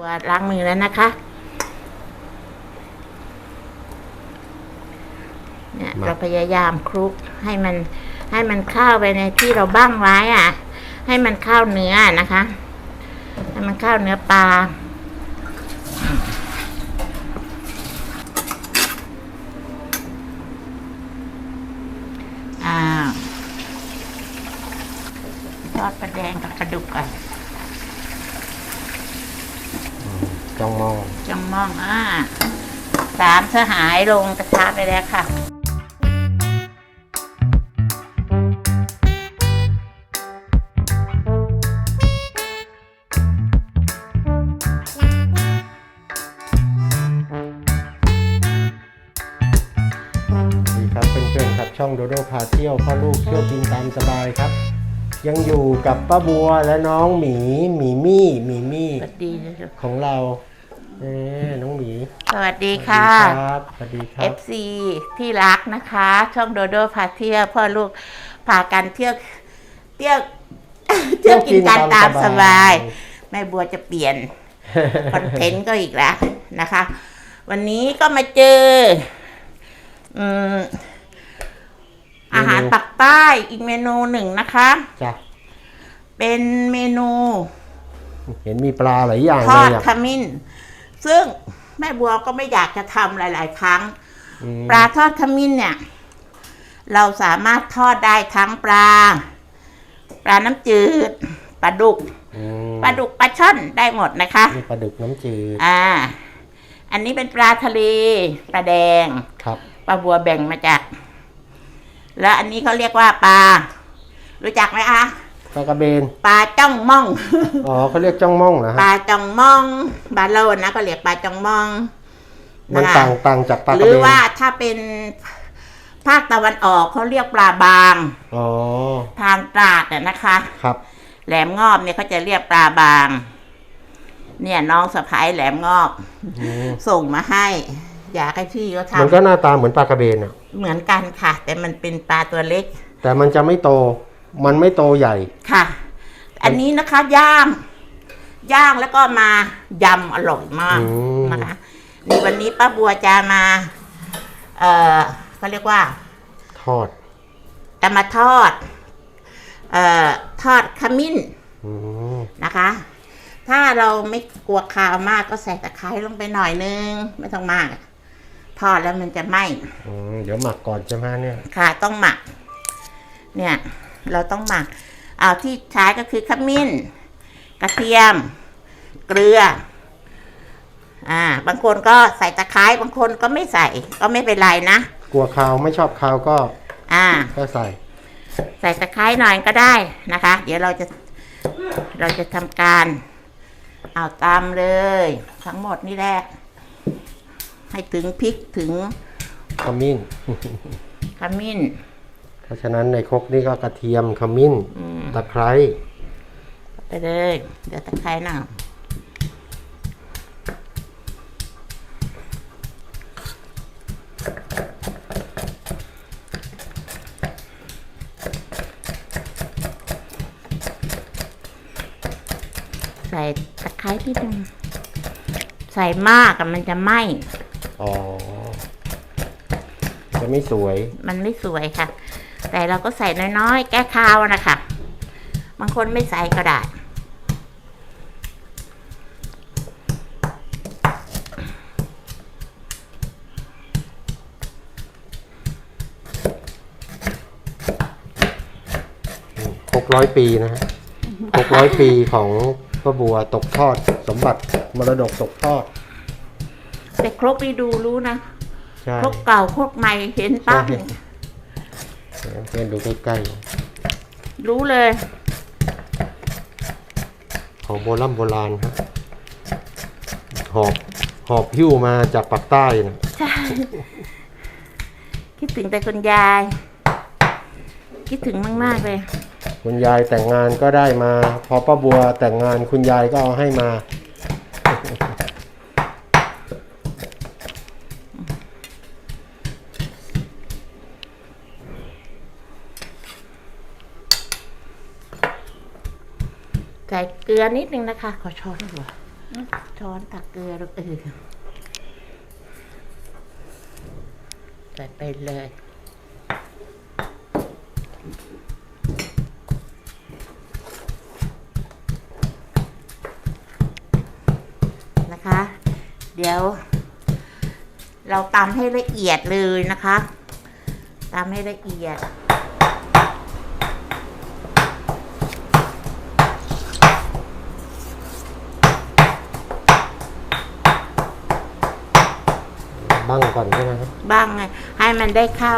ตัวล้างมือแล้วนะคะเนี่ยมาเราพยายามคลุกให้มันให้มันเข้าไปในที่เราบ้างไว้อะ ให้มันเข้าเนื้อนะคะให้มันเข้าเนื้อปลาอ่าทอดปลาแดงกับปลาดุกก่อน จ้องมอง จังมองอ่าสามสหายลงกระทะไปแล้วค่ะดีครับเพื่อนๆครับช่องโดโดพาเที่ยวพ่อลูกเที่ยวกินตามสบายครับ ยังอยู่กับป้าบัวและน้องหมีหมีมี่หมีมี่ สวัสดีนะคะของเรา เอ้น้องหมีสวัสดีค่ะสวัสดีครับสวัสดีครับ FC ที่รักนะคะ ช่องโดโดพาเที่ยวพ่อลูกพากันเที่ยวเที่ยวเที่ยวกินกันตามสบาย แม่บัวจะเปลี่ยนคอนเทนต์ก็อีกแล้วนะคะ วันนี้ก็มาเจออืมอาหารปักใต้อีกเมนูหนึ่งนะคะ จ้ะ เป็นเมนู เห็นมีปลาหลายอย่างทเลอยดอะขมิ้น ซึ่งแม่บัวก็ไม่อยากจะทำหลาย ๆ ครั้ง อืมปลาทอดขมิ้นเนี่ย เราสามารถทอดได้ทั้งปลา ปลาน้ำจืดปลาดุกอืมปลาดุกปลาช่อนได้หมดนะคะ นี่ปลาดุกน้ำจืดอ่า อันนี้เป็นปลาทะเลปลาแดง ครับ ปลาบัวแบ่งมาจาก แล้วอันนี้เขาเรียกว่าปลา รู้จักไหมคะ ปลากระเบน ปลาจ้องม่อง อ๋อเขาเรียกจ้องม่องนะปฮะ ลาจ้องม่องบาโลนนะก็เรียกปลาจ้องม่องมันนะคะต่างต่างจากปลากหระรืเบอนว่าถ้าเป็นภาคตะวันออกเขาเรียกปลาบาง อ๋อ ทางตราดน่ะนะคะ ครับ แหลมงอบเนี่ยเขาจะเรียกปลาบาง เนี่ยน้องสะพ้ายแหลมงอบ อืมส่งมาให้ อยากให้พี่เขาทมันก็หน้าตาเหมือนปลากระเบนอะำเหมือนกันค่ะ แต่มันเป็นปลาตัวเล็ก แต่มันจะไม่โต มันไม่โตใหญ่ค่ะ อันนี้นะคะย่างย่างแล้วก็มายำอร่อยมากอืมนะคะนี่วันนี้ป้าบัวจะมา เอ่อเขาเรียกว่า ทอดจะมาทอด เอ่อทอดขมิ้นอืมนะคะ ถ้าเราไม่กลัวคาวมากก็ใส่ตะไคร้ลงไปหน่อยนึง ไม่ต้องมากทอดแล้วมันจะไหม้อืมเดี๋ยวหมักก่อนใช่ไหมเนี่ย ค่ะต้องหมัก เนี่ย เราต้องหมักเอาที่ใช้ก็คือขมิ้น กระเทียม เกลือ อ่า บางคนก็ใส่ตะไคร้บางคนก็ไม่ใส่ ก็ไม่เป็นไรนะกลัวคาวไม่ชอบคาวก็ อ่า ก็ใส่ ใส่ตะไคร้หน่อยก็ได้นะคะ เดี๋ยวเราจะเราจะทำการ เอาตามเลย ทั้งหมดนี่แหละ ให้ถึงพริกถึงขมิ้นขมิ้น เพราะฉะนั้นในครกนี่ก็กระเทียมขมิ้นอืม ตะไคร้ไปเลย เดี๋ยวตะไคร้หน่อยใส่ตะไคร้ที่นึงใส่มากอะมันจะไหม้ อ๋อ จะไม่สวย มันไม่สวยค่ะ แต่เราก็ใส่น้อยๆ แก้คาวนะคะ บางคนไม่ใส่ก็ได้ครกร้อยปีนะฮะครกร้อยปีของป้าบัวตกทอด สมบัติมรดกตกทอด แต่ครกนี่ดูรู้นะ ใช่ ครกเก่าครกใหม่เห็นปั๊บใช่ เพื่อนดูใกล้รู้เลย ๆ ของโบราณโบราณครับหอบหอบหิ้วมาจากปากใต้นะใช่ คิดถึงแต่คุณยาย คิดถึงมาก ๆ เลย คุณยายแต่งงานก็ได้มา พอป้าบัวแต่งงานคุณยายก็เอาให้มา ใส่เก ลือนิดนึงนะคะ ขอช้อนดีกว่าช้อนตักเกลือลูกเออใส่ไปเลยนะคะ เดี๋ยว เราตำให้ละเอียดเลยนะคะตำให้ละเอียด บ้าง ก่อนใช่ไหมครับบ้างไงให้มันได้เข้า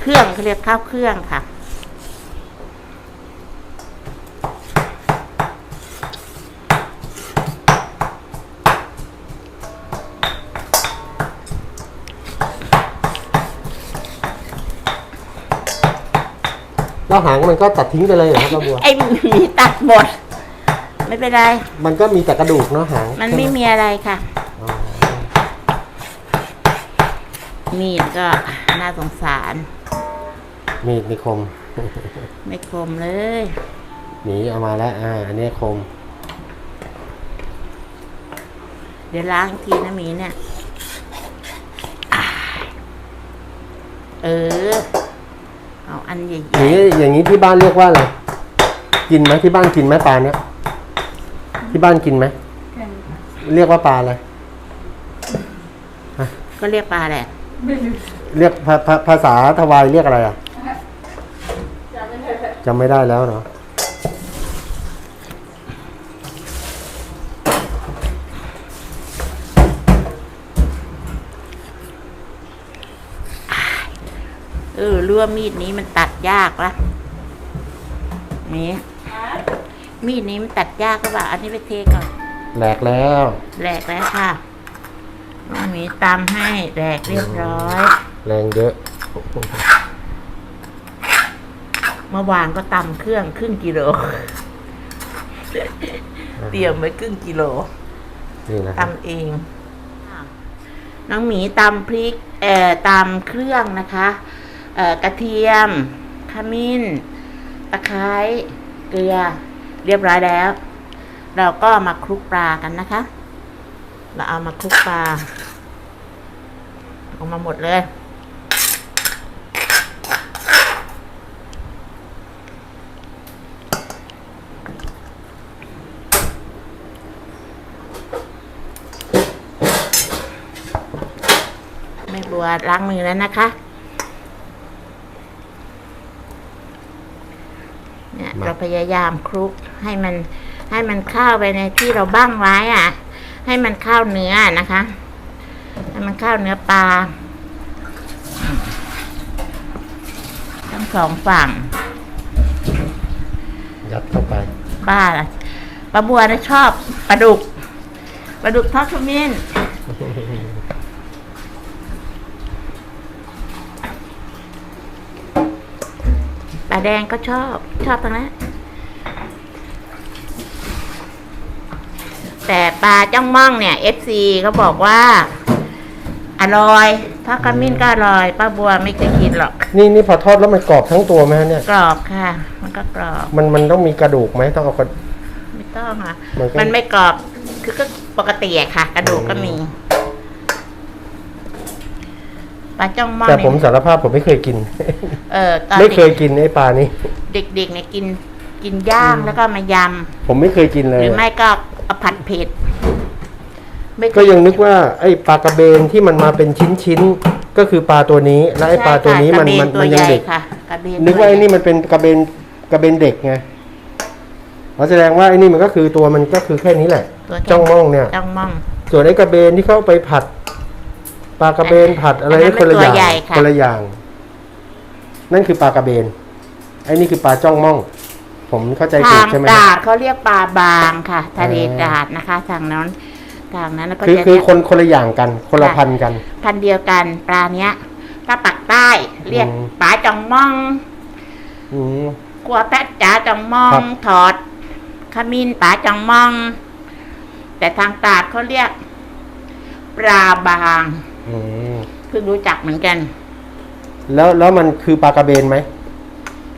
เครื่องเขาเรียกเข้าเครื่องค่ะ แล้วหางมันก็ตัดทิ้งไปเลยเหรอครับป้าบัว ไอ้หมีตัดหมด ไม่เป็นไร มันก็มีแต่กระดูกเนาะหางมันใช่ไม่หมีอะไรค่ะ อ๋อ มีดก็น่าสงสาร มีดนิคม ไม่คมเลยหนีเอามาแล้วอ่าอันนี้คม เดี๋ยวล้างอีกทีนะหมีเนี่ยอ่าเออ เอาอันใหญ่อย่างนี้อย่างนี้ที่บ้านเรียกว่าอะไรกินไหมที่บ้านกินไหมปลาเนี้ยที่บ้านกินไหมเรียกว่าปลาอะไรๆก็เรียกปลาแหละ เรียกภาภาภาษาทวายเรียกอะไรอะจำไม่ได้แล้วเนาะเออเรือมีดนี้มันตัดยากละนี่มีดนี้มันตัดยากก็ว่า อันนี้ไปเทก่อนแหลกแล้ว แหลกแล้วค่ะ น้องหมีตำให้แหลกเรียบร้อย แรงเยอะเมื่อวานก็ตำเครื่องครึ่งกิโล เตรียมไว้ครึ่งกิโลนี่นะครับตำเองน้องหมีตำพริกเอ่อตำเครื่องนะคะเอ่อกระเทียมขมิ้น ตะไคร้เกลือ เรียบร้อยแล้ว เราก็มาคลุกปลากันนะคะ เราเอามาคลุกปลาออกมาหมดเลยไม่บัวล้างมือแล้วนะคะเนี่ยเราพยายามคลุกให้มันให้มันเข้าไปในที่เราบ้างไว้อะ ให้มันเข้าเนื้อนะคะ ให้มันเข้าเนื้อปลา ทั้งสองฝั่ง ยัดเข้าไปบ้าละปลาบัวนะชอบปลาดุกปลาดุกทอดขมิ้นปลาแดงก็ชอบ ชอบตรงนั้น แต่ปลาจ้องม่องเนี่ยเอฟซีเขาบอกว่า อร่อยทอดขมิ้นก็อร่อยป้าบัวไม่เคยกินหรอก นี่นี่พอทอดแล้วมันกรอบทั้งตัวไหมฮะเนี่ย กรอบค่ะ มันก็กรอบ มันมันต้องมีกระดูกไหมต้องเอากระ ไม่ต้องอะ มันก็ มันไม่กรอบคือก็ปกติอะค่ะ กระดูกก็มีปลาจ้องม่อนแต่ผมเนี่ยสารภาพผมไม่เคยกิน เออตอนไม่เคยเด็กกินไอ้ปลานี้ เด็กๆเนี่ยกินกินย่างแล้วก็มายผมไม่เคยกินำเลหย รือไม่ก็เอา ผัดเผ็ดไม่เคก็ยังนึกว่าไอ้ปลากระเบนที่มันมาเป็นชิ้นชิ้นๆก็คือปลาตัวนี้ และไอ้ปลาตัวนี้มันใช่มันค่ะมันกระเบยังตัวใหญ่เด็กค่ะกระเบนนึกว่าไอ้นี่ตัวใหญ่มันเป็นกระเบนกระเบนเด็กไงอ๋อแสดงว่าไอ้นี่มันก็คือตัวมันก็คือแค่นี้แหละ ตัวแค่จ้องมองเนี่ย จ้องม่อง ส่วนไอ้กระเบนที่เข้าไปผัดปลากระเบนผัดอะไรอันนั้นคนละมันอตัวย่างใหญ่ค่ะ คนละอย่าง นั่นคือปลากระเบนไอ้นี่คือปลาจ้องมอง ผมเข้าใจถูทากงใช่ไหมตราดเขาเรียกปลาบางค่ะ ทะเลอ่าตราดนะคะ ทางนั้นทางนั้นแล้วก็คือจะคือเรียกคนคนละอย่างกัน คนละค่ะพันธุ์กัน พันธุ์เดียวกันปลาเนี้ย ถ้าปักใต้เรียกอืม ปลาจองม่องอืมกัวแปะจ๋าจองม่องครับ ถอดขมิ้นปลาจองม่อง แต่ทางตราดเขาเรียก ปลาบางอืมเพิ่งรู้จักเหมือนกันแล้วแล้วมันคือปลากระเบนไหม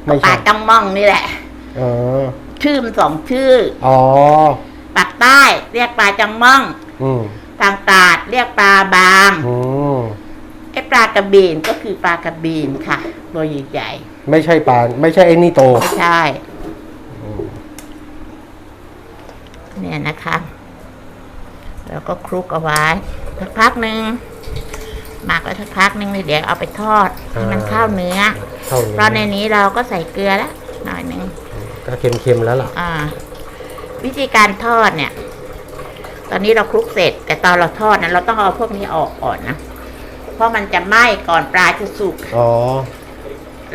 ไม่ปลาใช่จองม่องนี่แหละ อ๋อชื่อมันสองชื่อ อ๋อ ปากใต้ เรียกปลาจังม่อง อืมทางตราดเรียกปลาบางอืมไอ้ปลากระเบนก็คือปลากระเบนค่ะ ตัวใหญ่ไม่ใช่ปลาไม่ใช่ไอ้นี่โต ๆไม่ใช่อืมเนี่ยนะคะ แล้วก็คลุกเอาไว้สักพักหนึ่งหมักไว้สักพักหนึ่งเดี๋ยวเอาไปทอดให้มันเข้าเนื้อเท่าเพราะในนี้นี้เราก็ใส่เกลือแล้วหน่อยหนึ่ง ก็เค็มๆแล้วล่ะ อ่า วิธีการทอดเนี่ย ตอนนี้เราคลุกเสร็จ แต่ตอนเราทอดนะเราต้องเอาพวกนี้ออกก่อนนะ เพราะมันจะไหม้ก่อนปลาจะสุก อ๋อ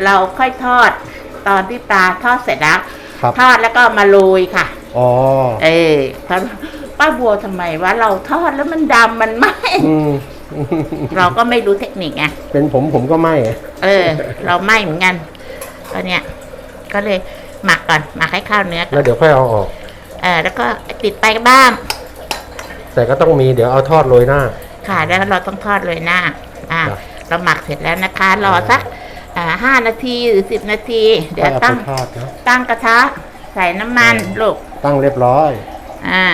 เราค่อยทอด ตอนที่ปลาทอดเสร็จแล้วครับทอดแล้วก็เอามาโรยค่ะ อ๋อ เออป้าป้าบัวทำไมว่าเราทอดแล้วมันดำมันไหม้อืมเราก็ไม่รู้เทคนิคไงเป็นผมผมก็ไม่ เออ เราไหม้เหมือนกันก็เนี่ย ก็เลย หมักก่อนหมักให้ข้าวเนื้อก่อนแล้วเดี๋ยวค่อยเอาออก เออแล้วก็ติดไปบ้าง แต่ก็ต้องมีเดี๋ยวเอาทอดโรยหน้า ค่ะแล้วเราต้องทอดเลยหน้า อ่า ครับเราหมักเสร็จแล้วนะคะ รอสักอ่าห้านาทีหรือสิบนาที เดี๋ยวค่อตั้งอาไปทอดนะตั้งกระทะใส่น้ำมันอืม ลูกตั้งเรียบร้อย อ่า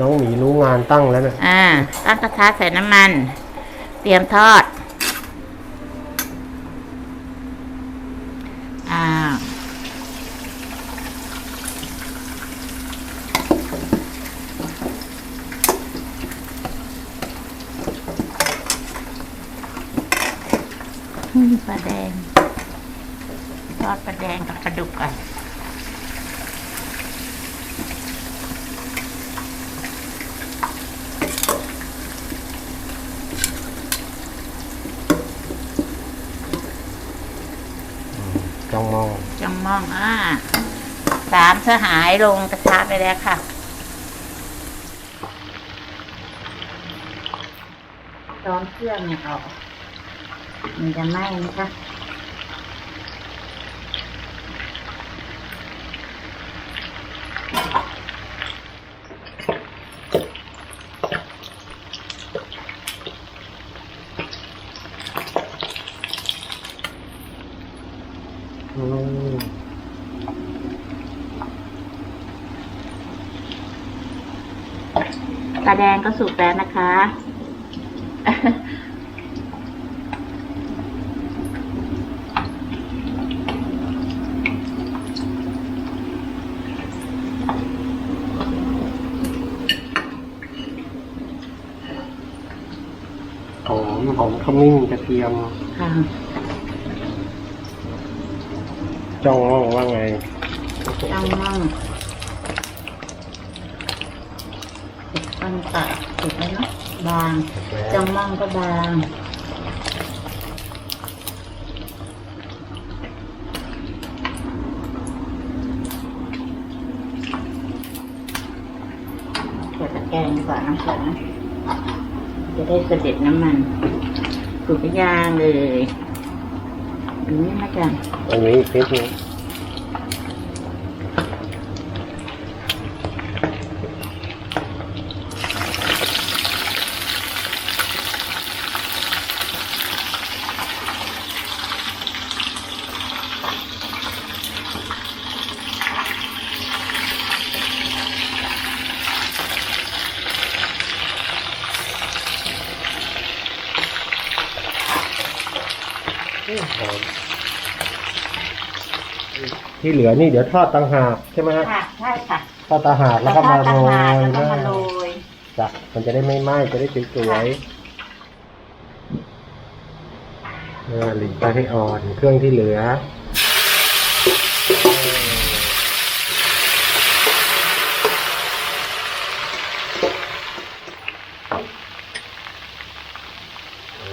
น้องหมีรู้งานตั้งแล้วนะอ่า ตั้งกระทะใส่น้ำมัน เตรียมทอด อ่า อืมปลาแดง ทอดปลาแดงกับปลาดุกก่อน จ้องมองจังมองอ่าสามสหายลงกระทะไปแล้วค่ะ ร้อนเครื่องเนี่ยออกมันจะไหม้นะคะ อืมปลาแดงก็สุกแล้วนะคะ หอมหอมขมิ้นกระเทียมค่ะ จ้องมองว่าไงจังมองติดตั้งตัดติดแล้วเนาะบางจังมองก็บางเปิดตะแกรงก่อนน้ำก่อนนะจะได้เสด็จน้ำมันถูกไปย่างเลยอันนี้นะจ๊ะ อันนี้ ที่เหลือนี่เดี๋ยวทอดต่างหากใช่ไหมฮะค่ะใช่ค่ะทอดต่างหากแล้วก็มาโรยแล้วก็นะมาโรยจ้ะมันจะได้ไม่ไหม้จะได้สวยๆอ่าหลีกไปให้อ่อนเครื่องที่เหลือ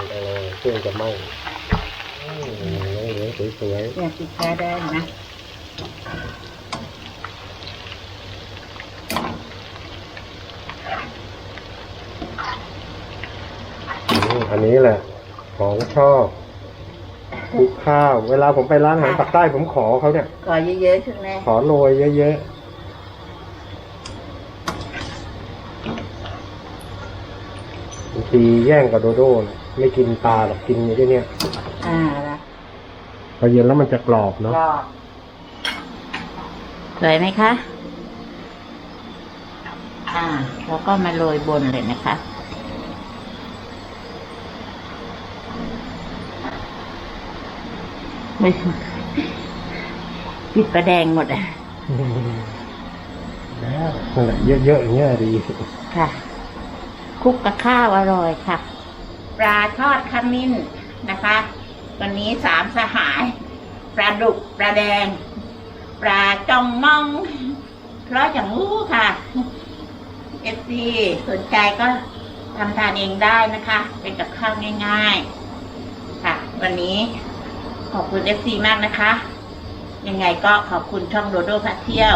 เออเครื่องจะไหม้อืมเหลืองๆสวยเดี๋ยวติดแค่ได้นะ ๆ อืมอันนี้แหละ ของชอบคลุกข้าว เวลาผมไปร้านอาหารปักใต้ผมขอเขาเนี่ย ก่อเยอะๆใช่ไหมขอโรยเยอะๆบางทีแย่งกับโดโด้นะไม่กินปลาหรอกกินอย่างนี้เนี่ยอ่าละพอเย็นแล้วมันจะกรอบเนาะรอบสวยไหมคะแล้วก็มาโรยบนเลยนะคะ ไม่ปิดประแดงหมดอะแล้วนั่นแหละเยอะๆอย่างเงี้ยดีค่ะคลุกกับข้าวอร่อยค่ะ ปลาทอดขมิ้นนะคะ วันนี้สามสหาย ปลาดุกปลาแดง ปลาจองมอง เพราะอย่างรู้ค่ะเอฟซีสนใจก็ทำทานเองได้นะคะ เป็นกับข้าวง่าย ๆ ค่ะ วันนี้ ขอบคุณเอฟซีมากนะคะ ยังไงก็ขอบคุณช่องโดโดพาเที่ยว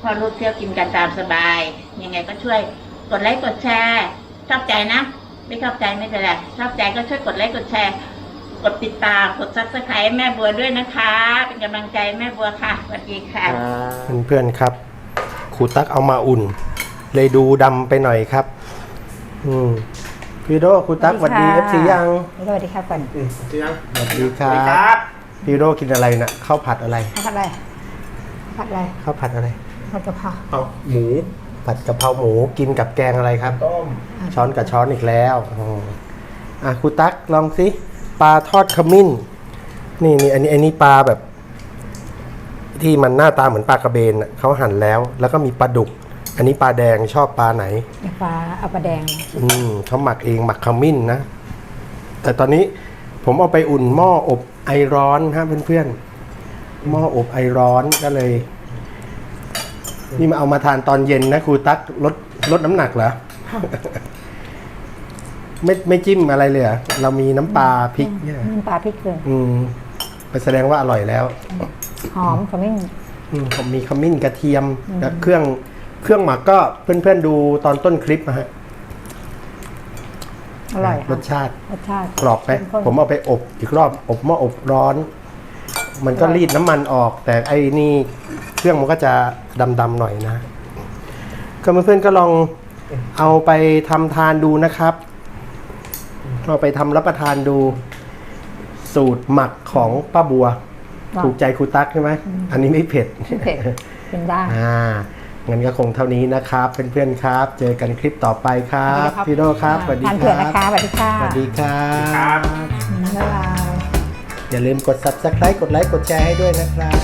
พอลูกเที่ยวกินกันตามสบาย ยังไงก็ช่วยกดไลค์กดแชร์ ชอบใจนะ ไม่ชอบใจไม่เป็นไรชอบใจก็ช่วยกดไลค์กดแชร์ กดติดตามกดซับสไครต์แม่บัวด้วยนะคะ เป็นกำลังใจแม่บัวค่ะสวัสดีค่ะเพื่อนๆครับครูตักเอามาอุ่น เลยดูดำไปหน่อยครับ อืม พี่โดครูตักสวัสดีเอฟซียังสวัสดีครับก่อนสวัสดีครับพี่โดกินอะไรนะข้าวผัดอะไรผัดอะไรผัดอะไรข้าวผัดอะไร ผัดกะเพราเอาหมูผัดกะเพราหมูกินกับแกงอะไรครับ ต้มช้อนกับช้อนอีกแล้วอ๋ออะครูตักลองสิปลาทอดขมิ้น นี่นี่อันนี้อันนี้ปลาแบบ ที่มันหน้าตาเหมือนปลากระเบนน่ะเขาหั่นแล้ว แล้วก็มีปลาดุก อันนี้ปลาแดงชอบปลาไหนเดี๋ยวปลาเอาปลาแดง อืมเขาหมักเองหมักขมิ้นนะ แต่ตอนนี้ผมเอาไปอุ่นหม้ออบไอร้อนฮะเพื่อนๆหม้ออบไอร้อนก็เลย นี่มาเอามาทานตอนเย็นนะครูตักลดลดน้ำหนักเหรอไม่ไม่จิ้มอะไรเลยเหรอเรามีน้ำปลาพริกเนี่ยน้ำปลาพริกเกลืออืมไปแสดงว่าอร่อยแล้ว หอมขมิ้นอืมผมมีขมิ้นกระเทียมและเครื่อง เครื่องหมักก็เพื่อนๆดูตอนต้นคลิปนะฮะอร่อยรค่ะสชาติรสชาติ กรอบไหมเข้ข้น ผมเอาไปอบอีกรอบอบหม้ออบร้อน มันก็รีดน้ำมันออก แต่ไอ้นี่เครื่องมันก็จะดำๆหน่อยนะ ก็เพื่อนๆก็ลองเอาไปทำทานดูนะครับเอาไปทำรับประทานดู สูตรหมักของป้าบัว ถูกใจครูตั๊กใช่ไหมอันนี้ไม่เผ็ด เผ็ดกินได้ อ่า งั้นก็คงเท่านี้นะครับเพื่อนๆครับ เจอกันคลิปต่อไปครับพี่โดครับสวัสดีทานคเผื่อรันะบคะสวัสดีค่ะสวัสดีครับ บ๊ายบาย อย่าลืมกด subscribe กดไลค์กดแชร์ให้ด้วยนะครับ